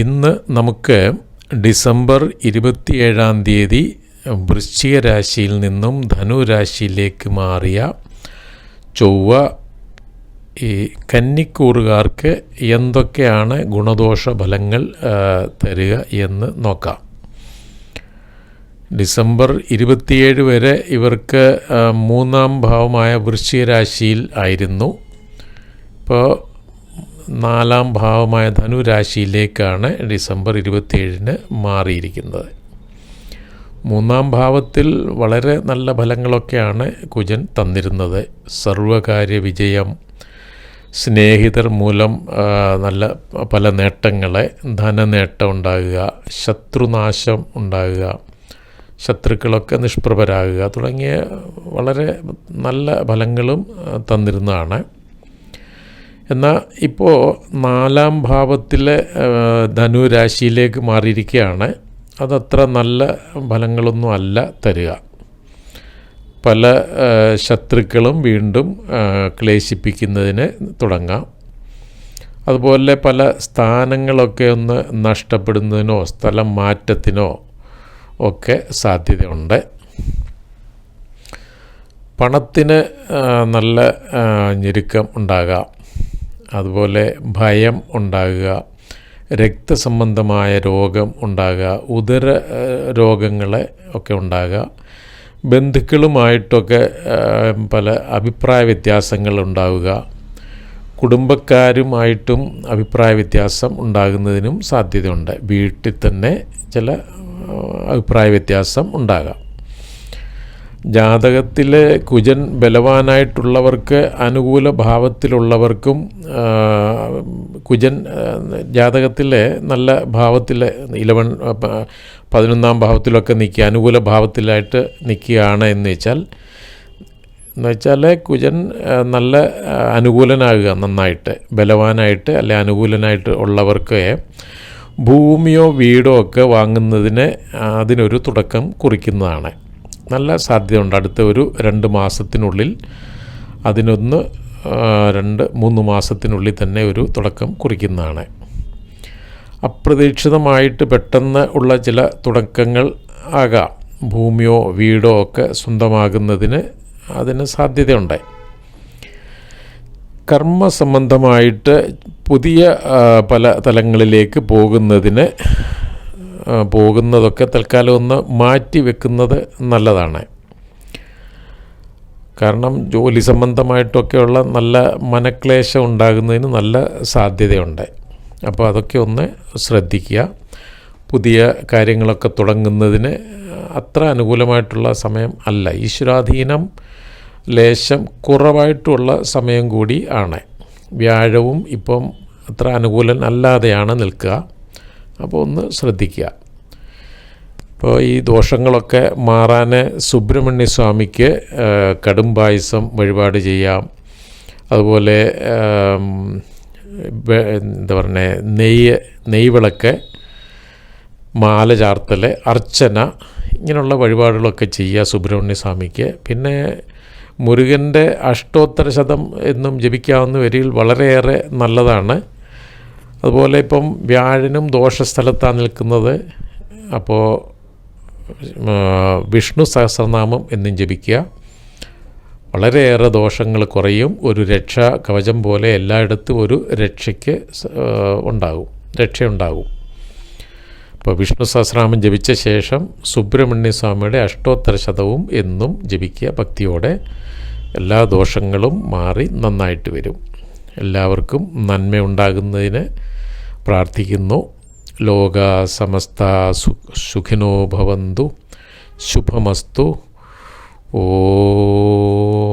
ഇന്ന് നമുക്ക് ഡിസംബർ ഇരുപത്തിയേഴാം തീയതി വൃശ്ചിക രാശിയിൽ നിന്നും ധനുരാശിയിലേക്ക് മാറിയ ചൊവ്വ ഈ കന്നിക്കൂറുകാർക്ക് എന്തൊക്കെയാണ് ഗുണദോഷ ഫലങ്ങൾ തരിക എന്ന് നോക്കാം. ഡിസംബർ ഇരുപത്തിയേഴ് വരെ ഇവർക്ക് മൂന്നാം ഭാവമായ വൃശ്ചിക രാശിയിൽ ആയിരുന്നു. ഇപ്പോൾ നാലാം ഭാവമായ ധനുരാശിയിലേക്കാണ് ഡിസംബർ ഇരുപത്തിയേഴിന് മാറിയിരിക്കുന്നത്. മൂന്നാം ഭാവത്തിൽ വളരെ നല്ല ഫലങ്ങളൊക്കെയാണ് കുജൻ തന്നിരുന്നത്. സർവകാര്യ വിജയം സ്നേഹിതർ മൂലം നല്ല പല നേട്ടങ്ങളെ ധനനേട്ടം ഉണ്ടാകുക ശത്രുനാശം ഉണ്ടാകുക ശത്രുക്കളൊക്കെ നിഷ്പ്രഭരാകുക തുടങ്ങിയ വളരെ നല്ല ഫലങ്ങളും തന്നിരുന്നതാണ്. എന്നാൽ ഇപ്പോൾ നാലാം ഭാവത്തിലെ ധനു ധനുരാശിയിലേക്ക് മാറിയിരിക്കുകയാണ്. അതത്ര നല്ല ഫലങ്ങളൊന്നും അല്ല തരിക. പല ശത്രുക്കളും വീണ്ടും ക്ലേശിപ്പിക്കുന്നതിന് തുടങ്ങാം. അതുപോലെ പല സ്ഥാനങ്ങളൊക്കെ ഒന്ന് നഷ്ടപ്പെടുന്നതിനോ സ്ഥലം മാറ്റത്തിനോ ഒക്കെ സാധ്യതയുണ്ട്. പണത്തിന് നല്ല ഞെരുക്കം ഉണ്ടാകാം. അതുപോലെ ഭയം ഉണ്ടാകുക രക്തസംബന്ധമായ രോഗം ഉണ്ടാകുക ഉദര രോഗങ്ങളെ ഒക്കെ ഉണ്ടാകുക. ബന്ധുക്കളുമായിട്ടൊക്കെ പല അഭിപ്രായ വ്യത്യാസങ്ങൾ ഉണ്ടാവുക കുടുംബക്കാരുമായിട്ടും അഭിപ്രായ വ്യത്യാസം ഉണ്ടാകുന്നതിനും സാധ്യതയുണ്ട്. വീട്ടിൽ തന്നെ ചില അഭിപ്രായ വ്യത്യാസം ഉണ്ടാകാം. ജാതകത്തിൽ കുജൻ ബലവാനായിട്ടുള്ളവർക്ക് അനുകൂല ഭാവത്തിലുള്ളവർക്കും കുജൻ ജാതകത്തിലെ നല്ല ഭാവത്തിൽ ഇലവൻ പതിനൊന്നാം ഭാവത്തിലൊക്കെ നിൽക്കുക അനുകൂല ഭാവത്തിലായിട്ട് നിൽക്കുകയാണ് എന്ന് വെച്ചാൽ എന്ന് വെച്ചാൽ കുജൻ നല്ല അനുകൂലനാകുക നന്നായിട്ട് ബലവാനായിട്ട് അല്ലെ അനുകൂലനായിട്ട് ഉള്ളവർക്ക് ഭൂമിയോ വീടോ ഒക്കെ വാങ്ങുന്നതിന് അതിനൊരു തുടക്കം കുറിക്കുന്നതാണ്. നല്ല സാധ്യതയുണ്ട്. അടുത്ത ഒരു രണ്ട് മാസത്തിനുള്ളിൽ അതിനൊന്ന് രണ്ട് മൂന്ന് മാസത്തിനുള്ളിൽ തന്നെ ഒരു തുടക്കം കുറിക്കുന്നതാണ്. അപ്രതീക്ഷിതമായിട്ട് പെട്ടെന്ന് ഉള്ള ചില തുടക്കങ്ങൾ ആകാം. ഭൂമിയോ വീടോ ഒക്കെ സ്വന്തമാകുന്നതിന് അതിന് സാധ്യതയുണ്ട്. കർമ്മ സംബന്ധമായിട്ട് പുതിയ പല തലങ്ങളിലേക്ക് പോകുന്നതിന് പോകുന്നതൊക്കെ തൽക്കാലം ഒന്ന് മാറ്റി വെക്കുന്നത് നല്ലതാണ്. കാരണം ജോലി സംബന്ധമായിട്ടൊക്കെയുള്ള നല്ല മനക്ലേശം ഉണ്ടാകുന്നതിന് നല്ല സാധ്യതയുണ്ട്. അപ്പോൾ അതൊക്കെ ഒന്ന് ശ്രദ്ധിക്കുക. പുതിയ കാര്യങ്ങളൊക്കെ തുടങ്ങുന്നതിന് അത്ര അനുകൂലമായിട്ടുള്ള സമയം അല്ല. ഈശ്വരാധീനം ലേശം കുറവായിട്ടുള്ള സമയം കൂടി ആണ്. വ്യാഴവും ഇപ്പം അത്ര അനുകൂലൻ അല്ലാതെയാണ് നിൽക്കുക. അപ്പോൾ ഒന്ന് ശ്രദ്ധിക്കുക. ഇപ്പോൾ ഈ ദോഷങ്ങളൊക്കെ മാറാൻ സുബ്രഹ്മണ്യ സ്വാമിക്ക് കടും പായസം വഴിപാട് ചെയ്യാം. അതുപോലെ എന്താ പറയുന്നത് നെയ്യ് നെയ്വിളക്ക് മാല ചാർത്തൽ അർച്ചന ഇങ്ങനെയുള്ള വഴിപാടുകളൊക്കെ ചെയ്യുക സുബ്രഹ്മണ്യ സ്വാമിക്ക്. പിന്നെ മുരുകന്റെ അഷ്ടോത്തര ശതം എന്നും ജപിക്കാവുന്ന വരിയിൽ വളരെയേറെ നല്ലതാണ്. അതുപോലെ ഇപ്പം വ്യാഴനും ദോഷസ്ഥലത്താണ് നിൽക്കുന്നത്. അപ്പോൾ വിഷ്ണു സഹസ്രനാമം എന്നും ജപിക്കുക. വളരെയേറെ ദോഷങ്ങൾ കുറയും. ഒരു രക്ഷാ കവചം പോലെ എല്ലായിടത്തും ഒരു രക്ഷയ്ക്ക് ഉണ്ടാകും. രക്ഷയുണ്ടാകും. അപ്പോൾ വിഷ്ണു സഹസ്രനാമം ജപിച്ച ശേഷം സുബ്രഹ്മണ്യ സ്വാമിയുടെ അഷ്ടോത്തര ശതവും എന്നും ജപിക്കുക ഭക്തിയോടെ. എല്ലാ ദോഷങ്ങളും മാറി നന്നായിട്ട് വരും. എല്ലാവർക്കും നന്മയുണ്ടാകുന്നതിന് പ്രാർത്ഥിക്കുന്നു. ലോക സമസ്ത സുഖിനോ ഭവന്തു. ശുഭമസ്തു. ഓം